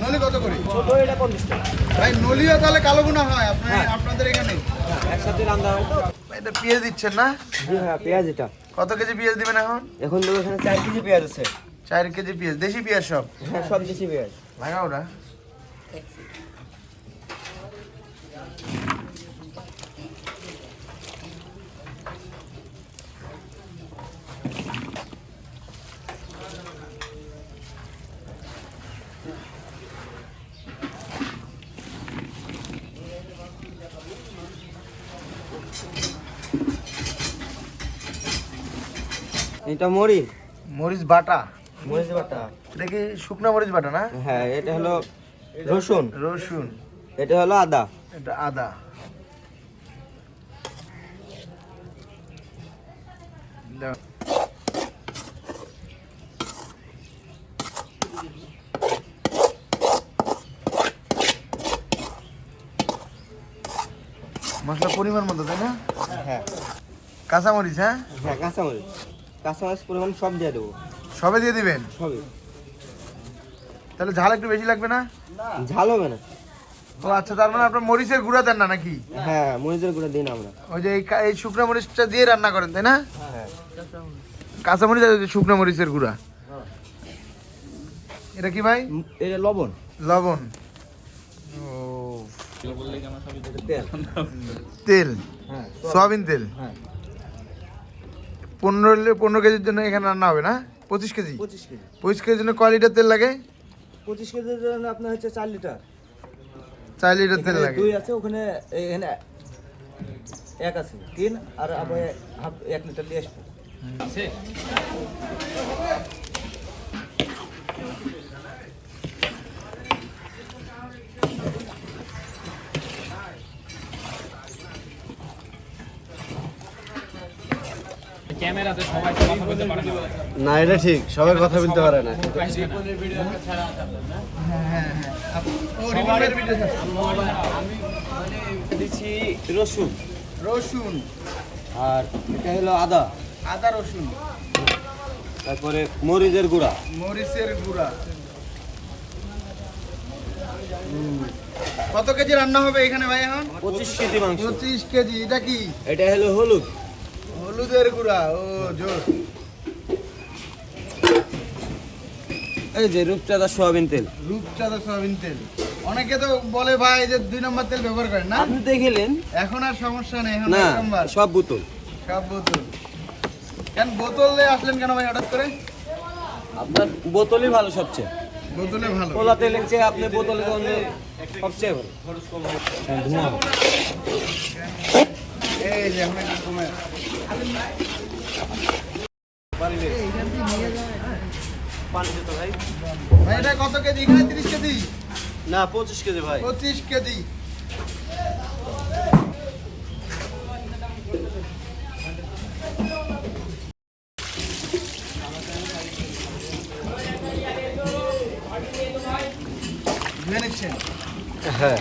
নলি কত করে? ছোট এটা পঞ্চাশ টাকা ভাই নলিও তাহলে কালো গুণা হয় আপনার হ্যাঁ। আপনাদের এখানে। একসাথে রান্না হয় তো। এটা পেঁয়াজ দিচ্ছেন না? হ্যাঁ পেঁয়াজ এটা। কত কেজি পেঁয়াজ দিবেন এখন? এখন তো এখানে চার কেজি পেঁয়াজ আছে। চার কেজি পেঁয়াজ দেশি পেঁয়াজ সব? হ্যাঁ সব দেশি পেঁয়াজ। লাগা ওটা এটা মরি মরিচ বাটা। মরিচ বাটা। এটা কি শুকনা মরিচ বাটা না? হ্যাঁ এটা হলো রসুন। রসুন। এটা হলো আদা। এটা আদা। মশলা পরিমাণ মতো তাই না? হ্যাঁ। কাঁচামরিচ হ্যাঁ? হ্যাঁ কাঁচামরিচ। কাঁচামরিচ পরিমাণ সব দিয়ে দেবো। সবে দিয়ে দিবেন? সবই। তাহলে ঝাল একটু বেশি লাগবে না? ঝাল হবে না। ও আচ্ছা তার মানে আপনার মরিচের গুঁড়া দেন না নাকি? হ্যাঁ মরিচের গুঁড়ো দিন আমরা। ওই যে এই এই শুকনো মরিচটা দিয়ে রান্না করেন তাই না? হ্যাঁ। কাঁচা মরিচ আর শুকনো মরিচের গুঁড়া। এটা কি ভাই? এটা লবণ। লবণ। ও। তেল। তেল? হ্যাঁ সয়াবিন তেল? হ্যাঁ। পনেরো পনেরো কেজির জন্য এখানে রান্না হবে না? পঁচিশ কেজি? পঁচিশ কেজি। পঁচিশ কেজির জন্য কয় লিটার তেল লাগে? পঁচিশ কেজির জন্য আপনার হচ্ছে চার লিটার। চার লিটার তেল লাগে। দুই আছে ওখানে এখানে এক আছে তিন আর আবার হাফ এক লিটার দিয়ে আসব। ক্যামেরাতে সবাই কথা বলতে পারে না। না এটা ঠিক। সবাই কথা বলতে পারে না। হ্যাঁ হ্যাঁ। দিচ্ছি রসুন। রসুন। আর এটা হলো আদা। আদা রসুন। তারপরে মরিচের গুঁড়া। মরিচের গুঁড়া। কত কেজি রান্না হবে এখানে ভাই এখন? পঁচিশ কেজি মাংস। পঁচিশ কেজি। এটা কি? এটা হলো হলুদ। হলুদের গুঁড়া ও জোর। এই যে রূপচাঁদা সোয়াবিন তেল। রূপচাঁদা সয়াবিন তেল। অনেকে তো বলে ভাই যে দুই নম্বর তেল ব্যবহার করেন না? আপনি দেখলেন? এখন আর সমস্যা নেই এখন না সব বোতল। সব বোতল। কেন বোতলে আসলেন কেন ভাই হঠাৎ করে? আপনার বোতলই ভালো সবচেয়ে। বোতলে ভালো। খোলা তেলের চেয়ে আপনি বোতলে সবচেয়ে ভালো। ধোঁয়া একটু কমে এটা কত কেজি? এখানে তিরিশ কেজি? না পঁচিশ কেজি ভাই। পঁচিশ কেজি। হ্যাঁ।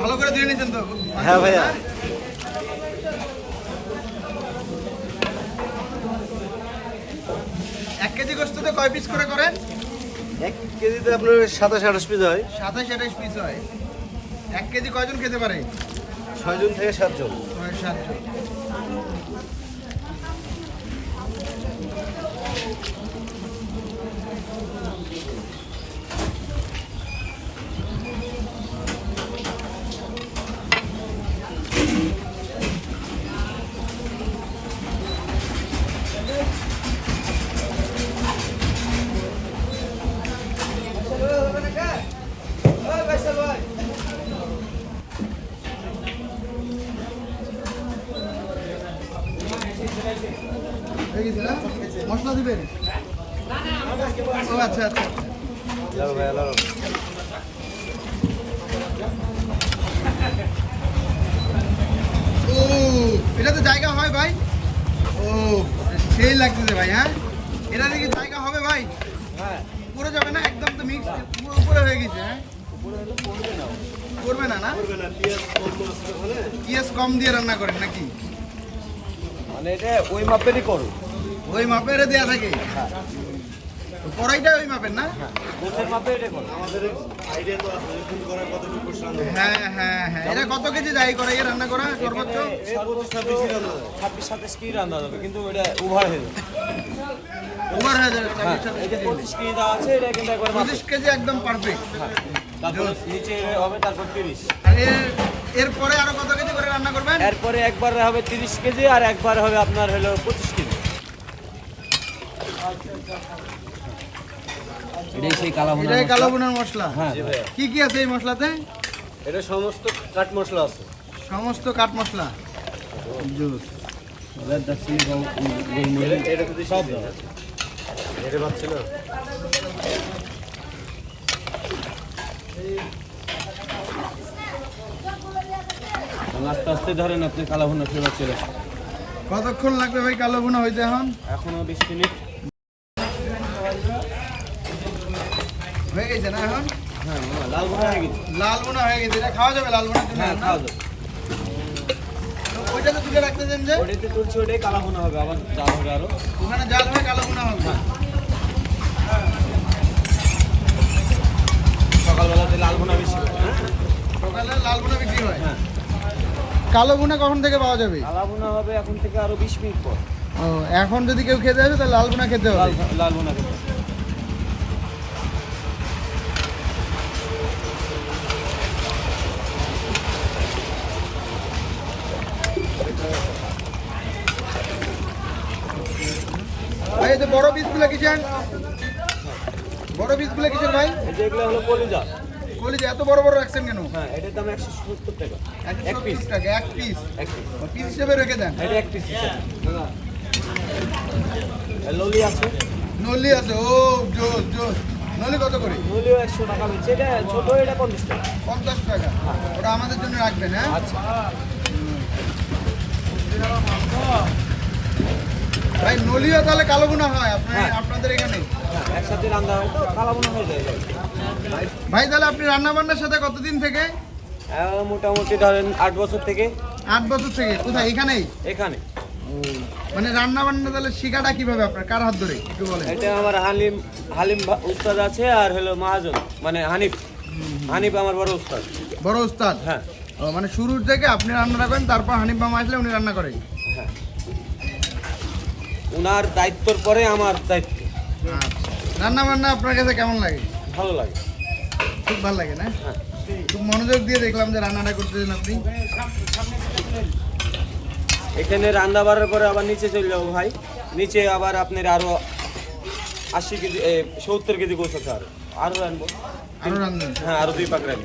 ভালো করে ধুয়ে নিচ্ছেন তো? হ্যাঁ ভাইয়া। এক কেজি গোস্ততে কয় পিস করে করেন? এক কেজিতে আপনার সাতাশ আঠাশ পিস হয়। সাতাশ আঠাশ পিস হয়। এক কেজি কয়জন খেতে পারে? ছয়জন থেকে সাতজন ছয় সাতজন দিবেন? ও আচ্ছা আচ্ছা। ও এটাতে জায়গা হয় ভাই। ও সেই লাগতেছে ভাই হ্যাঁ? এটা দেখি জায়গা হবে ভাই। হ্যাঁ। পুরো যাবে না একদম তো মিক্স পুরো উপরে হয়ে গেছে হ্যাঁ? করবে না। না করবে না পেঁয়াজ কম দিয়ে রান্না করেন নাকি? মানে এটা ওই মাপেরই করো। ওই মাপের দেয়া থাকে। কড়াইটা ওই মাপের না? হ্যাঁ হ্যাঁ হ্যাঁ। এটা কত কেজি রান্না করা? ছাব্বিশ রান্না যাবে কিন্তু ওভার হয়ে যাবে ওভার হয়ে যাবে আছে এটা কিন্তু পঁচিশ কেজি একদম তারপর নিচে হবে তারপর তিরিশ এরপরে আরও কত কেজি করে রান্না করবেন? এরপরে একবার হবে তিরিশ কেজি আর একবার হবে আপনার হলো পঁচিশ কেজি। এটাই সেই কালা এটাই মশলা। হ্যাঁ কি কি আছে এই মশলাতে? এটা সমস্ত কাঠ মশলা আছে। সমস্ত কাঠ মশলা? জুস সব এটা না। আস্তে আস্তে ধরেন আপনি কালা ভুনা ফেরত চলে কতক্ষণ লাগবে ভাই কালো বোনা হইতে এখন? এখনও বিশ মিনিট। হয়ে গেছে না এখন? হ্যাঁ লাল ভুনা হয়ে গেছে। লাল বোনা হয়ে গেছে। এটা খাওয়া যাবে লাল বোনার জন্য হ্যাঁ না? খাওয়া যাবে। ওইটাতে তুলে রাখতেছেন যে? তুলছি কালা ভুনা হবে আবার জাল হবে আরও। ওখানে জাল কালো বোনা হবে? সকালবেলাতে লাল বেশি হ্যাঁ? সকালে লাল বোনা বিক্রি হয়? হ্যাঁ। কালো বোনা কখন থেকে পাওয়া যাবে? কালা হবে এখন থেকে আরও বিশ মিনিট পর। ও এখন যদি কেউ খেতে আসে তাহলে লাল বোনা খেতে হবে। লাল ভুনা খেতে ভাই এই যে বড় পিসগুলো কিসের? বড় পিসগুলো কিসের ভাই? এগুলো হলো কলিজা। যে এত বড় বড় রাখছেন কেন? হ্যাঁ এটার দাম একশো সত্তর টাকা। এক পিস টাকা এক পিস এক পিস হিসেবে রেখে দেন। এটা এক পিস ললি আছে। নলি আছে ও জোস জোস নলি কত করে? ললিও একশো টাকা বেচে। এটা ছোট এটা পঞ্চাশ টাকা। পঞ্চাশ টাকা। ওটা আমাদের জন্য রাখবেন হ্যাঁ? আচ্ছা। ভাই নলিও তাহলে কালো গুণা হয় হ্যাঁ। আপনাদের এখানে। হ্যাঁ একসাথে রান্না হয় তো কালা বোনা হয়ে যায় ভাই। তাহলে আপনি রান্না বান্নার সাথে কতদিন থেকে? মোটামুটি ধরেন আট বছর থেকে। আট বছর থেকে। কোথায়? এখানেই এখানে। মানে রান্না বান্না তাহলে শিকাটা কীভাবে আপনার? কার হাত ধরে? একটু বলেন। এটা আমার হালিম হালিম উস্তাদ আছে আর হলো মাহাজন মানে হানিফ। হানিফ আমার বড় উস্তাদ। বড় উস্তাদ? হ্যাঁ। মানে শুরুর থেকে আপনি রান্নাটা করেন তারপর হানিফ মামা আসলে উনি রান্না করেন? হ্যাঁ। ওনার দায়িত্বর পরে আমার দায়িত্ব। রান্না বান্না আপনার কাছে কেমন লাগে? ভালো লাগে। খুব ভালো লাগে না? হ্যাঁ। খুব মনোযোগ দিয়ে দেখলাম যে রান্নাটা করতেছেন আপনি। এখানে রান্না বাড়ার পরে আবার নিচে চলে যাব ভাই। নিচে আবার আপনার আরও আশি কেজি সত্তর কেজি গোছ আছে আরও আরও আনব আরও হ্যাঁ আরও দুই পাক রাখব